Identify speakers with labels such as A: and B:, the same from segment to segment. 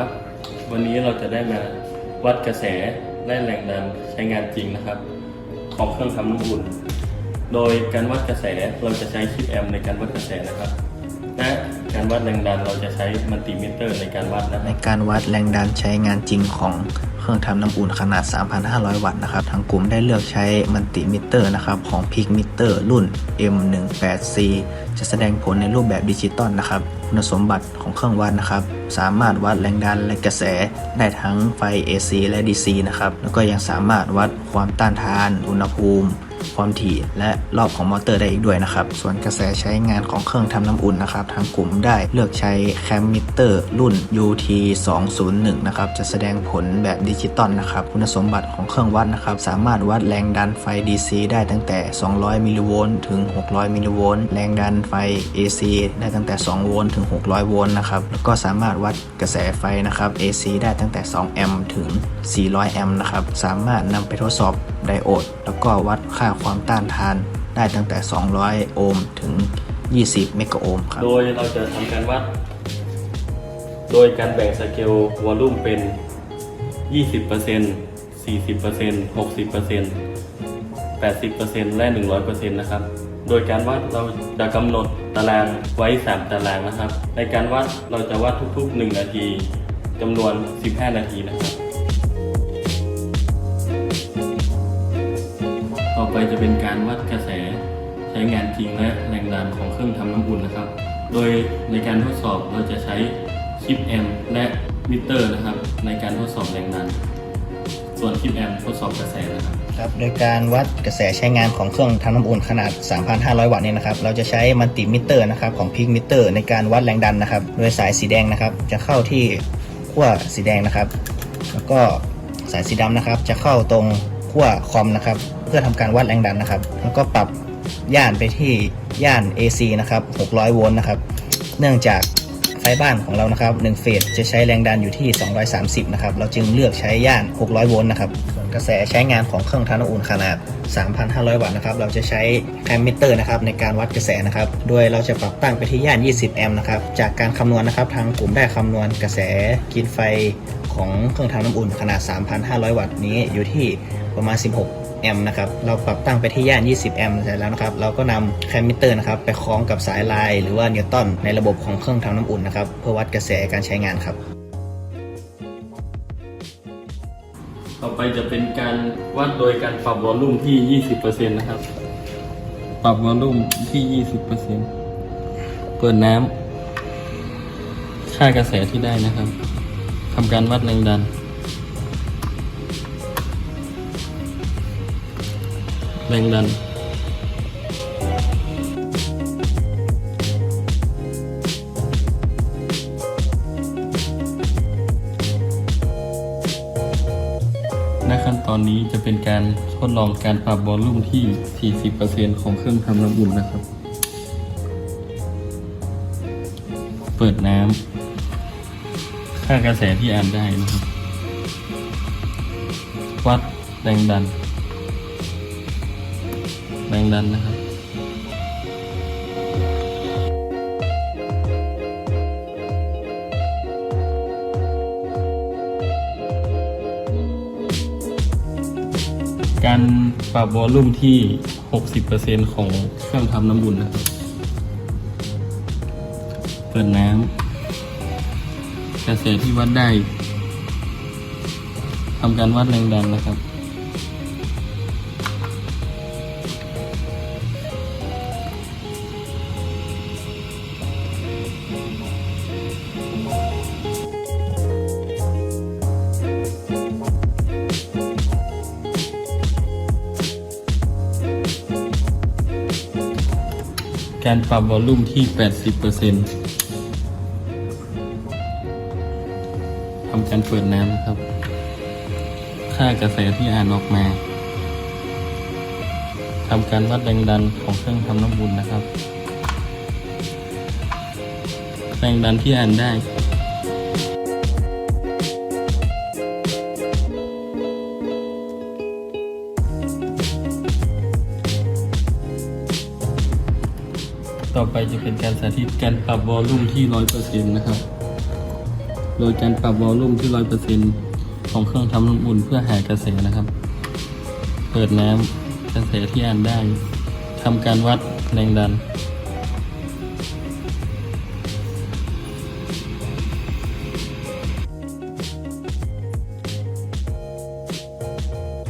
A: ครับ วันนี้เราจะได้มาวัดกระแสและแรงดันใช้งานจริงนะครับ ของเครื่องทำน้ำอุ่น โดยการวัดกระแสเราจะใช้คลิปแอมในการวัดกระแสนะครับ และการวัดแรงดันเราจะใช้มัลติมิเตอร์ในการวัดนะ
B: ในการวัดแรงดันใช้งานจริงของ รื่องทำน้ำอุ่นขนาด 3,500 วัตต์นะครับ ทางกลุ่มได้เลือกใช้มัลติมิเตอร์นะครับของพิกมิเตอร์รุ่น M18C จะแสดงผลในรูปแบบดิจิตอลนะครับ คุณสมบัติของเครื่องวัดนะครับ สามารถวัดแรงดันและกระแสได้ทั้งไฟ AC และ DC นะครับ แล้วก็ยังสามารถวัดความต้านทาน อุณหภูมิ ความถี่และรอบของมอเตอร์ได้อีกด้วยนะครับ ส่วนกระแสใช้งานของเครื่องทำน้ำอุ่นนะครับ ทางกลุ่มได้เลือกใช้แคมมิเตอร์รุ่น UT 201นะครับ จะแสดงผลแบบดิจิตอลนะครับ คุณสมบัติของเครื่องวัดนะครับ สามารถวัดแรงดันไฟ DC ได้ตั้งแต่ 200 มิลลิโวลต์ถึง 600 มิลลิโวลต์ แรงดันไฟ AC ได้ตั้งแต่ 2 โวลต์ถึง 600 โวลต์นะครับ แล้วก็สามารถวัดกระแสไฟนะครับ AC ได้ตั้งแต่ 2 แอมป์ถึง 400 แอมป์นะครับ สามารถนำไปทดสอบไดโอด แล้วก็วัดค่าความต้านทานได้ตั้งแต่ 200 โอห์มถึง 20 เมกะโอห์มครับ
A: โดยเราจะทำการวัด โดยการแบ่งสเกลวอลลุ่มเป็น 20% 40% 60% 80%และ 100%นะครับ โดยการวัดเราจะกำหนดตารางไว้ 3 ตารางนะครับ ในการวัดเราจะวัดทุกๆ 1 นาทีจำนวน 15 นาทีนะครับ ต่อไปจะเป็นการวัดกระแสใช้งานจริงและแรงดันของเครื่องทำน้ำอุ่นนะครับ โดยในการทดสอบเราจะใช้คลิปแอมป์และมิเตอร์นะครับ ในการทดสอบแรงดัน ส่วนคลิปแอมป์ทดสอบกระแสนะครับ
B: ครับโดยการวัดกระแสใช้งานของเครื่องทำน้ำอุ่นขนาด 3,500 วัตต์เนี่ยนะครับ เราจะใช้มัลติมิเตอร์นะครับของพิกมิเตอร์ ในการวัดแรงดันนะครับ โดยสายสีแดงนะครับ จะเข้าที่ขั้วสีแดงนะครับ แล้วก็สายสีดำนะครับ จะเข้าตรงขั้วคอมนะครับ เพื่อทำการวัดแรงดันนะครับ แล้วก็ปรับย่านไปที่ย่าน AC นะครับ 600 โวลต์นะครับ เนื่องจากไฟบ้านของเรานะครับ1เฟสจะใช้แรงดันอยู่ที่ 230 นะครับ เราจึงเลือกใช้ย่าน 600 โวลต์นะครับส่วนกระแสใช้งานของเครื่องทำน้ำอุ่นขนาด 3,500 วัตต์นะครับ เราจะใช้แอมมิเตอร์นะครับในการวัดกระแสนะครับ โดยเราจะปรับตั้งไปที่ย่าน 20 แอมป์นะครับ จากการคำนวณนะครับ ทางกลุ่มได้คำนวณกระแสกินไฟของเครื่องทำน้ำอุ่นขนาด 3,500 วัตต์นี้อยู่ที่ประมาณ 16 แอมป์นะครับ เราปรับตั้งไปที่ย่าน 20 แอมป์เสร็จแล้วนะครับ เราก็นำแคมมิเตอร์นะครับ ไปคล้องกับสายลายหรือว่านิวตันในระบบของเครื่องทำน้ำอุ่นนะครับ เพื่อวัดกระแสการใช้งานครับ
A: ต่อไปจะเป็นการวัดโดยการปรับวอลลุ่มที่ 20%นะครับ ปรับวอลลุ่มที่ 20%เปิดน้ำค่ากระแสที่ได้นะครับทำการวัดแรงดัน แรงดันในขั้นตอนนี้จะเป็นการทดลองการปรับวอลลุ่มที่ 40%ของเครื่องทำน้ำอุ่นนะครับ เปิดน้ำค่ากระแสที่อ่านได้นะครับ วัดแรงดัน แรงดันนะครับ การปรับวอลลุ่มที่ 60%ของเครื่องทำน้ำอุ่นนะครับ เปิดน้ำกระแสที่วัดได้ทำการวัดแรงดันนะครับ การปรับวอลลุ่มที่ 80%ทำการเปิดน้ำนะครับ ค่ากระแสที่อ่านออกมาทำการวัดแรงดันของเครื่องทำน้ำบุญนะครับ แรงดันที่อ่านได้ ต่อไปจะเป็นการสาธิตการปรับวอลลุ่มที่ร้อยเปอร์เซ็นต์นะครับ โดยการปรับวอลลุ่มที่ร้อยเปอร์เซ็นต์ของเครื่องทำน้ำอุ่นเพื่อหากระแสนะครับ เปิดน้ำกระแสที่อ่านได้ทำการวัดแรงดัน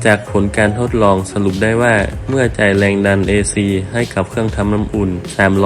A: จากผลการทดลองสรุปได้ว่า เมื่อจ่ายแรงดัน AC ให้กับเครื่องทำน้ำอุ่น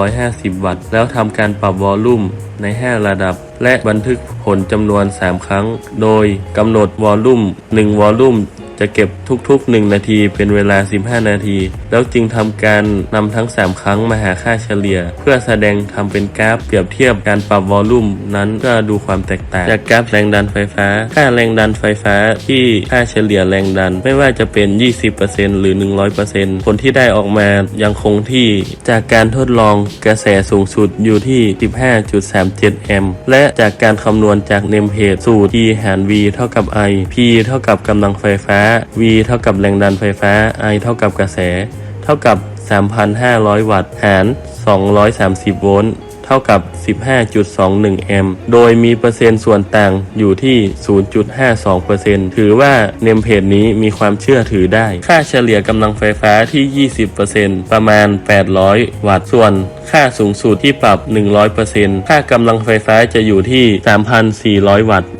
A: 350 วัตต์ แล้วทำการปรับวอลลุ่มใน 5 ระดับ และบันทึกผลจำนวน 3 ครั้ง โดยกำหนดวอลลุ่ม 1 วอลลุ่ม จะเก็บทุกๆ 1 นาทีเป็นเวลา 15 นาที แล้วจึงทำการนำทั้ง 3 ครั้งมาหาค่าเฉลี่ย เพื่อแสดงทำเป็นกราฟเปรียบเทียบการปรับวอลลุ่มนั้นเพื่อดูความแตกต่าง จากกราฟแรงดันไฟฟ้า ค่าแรงดันไฟฟ้าที่ค่าเฉลี่ยแรงดันไม่ว่าจะเป็น 20%หรือ 100%ผลที่ได้ออกมายังคงที่จากการทดลองกระแสสูงสุดอยู่ที่ 15.37 แอมป์และจากการคำนวณจากเนมเพจสูตร E หาร V เท่ากับ I P เท่ากับกำลังไฟฟ้า V เท่ากับแรงดันไฟฟ้า I เท่ากับกระแส เท่ากับ 3,500 วัตต์ หาร 230 โวลต์ เท่ากับ 15.21 แอมป์ โดยมีเปอร์เซ็นต์ส่วนต่างอยู่ที่ 0.52%ถือว่าเนมเพจนี้มีความเชื่อถือได้ ค่าเฉลี่ยกำลังไฟฟ้าที่ 20%ประมาณ 800 วัตต์ ส่วนค่าสูงสุดที่ปรับ 100%ค่ากำลังไฟฟ้าจะอยู่ที่ 3,400 วัตต์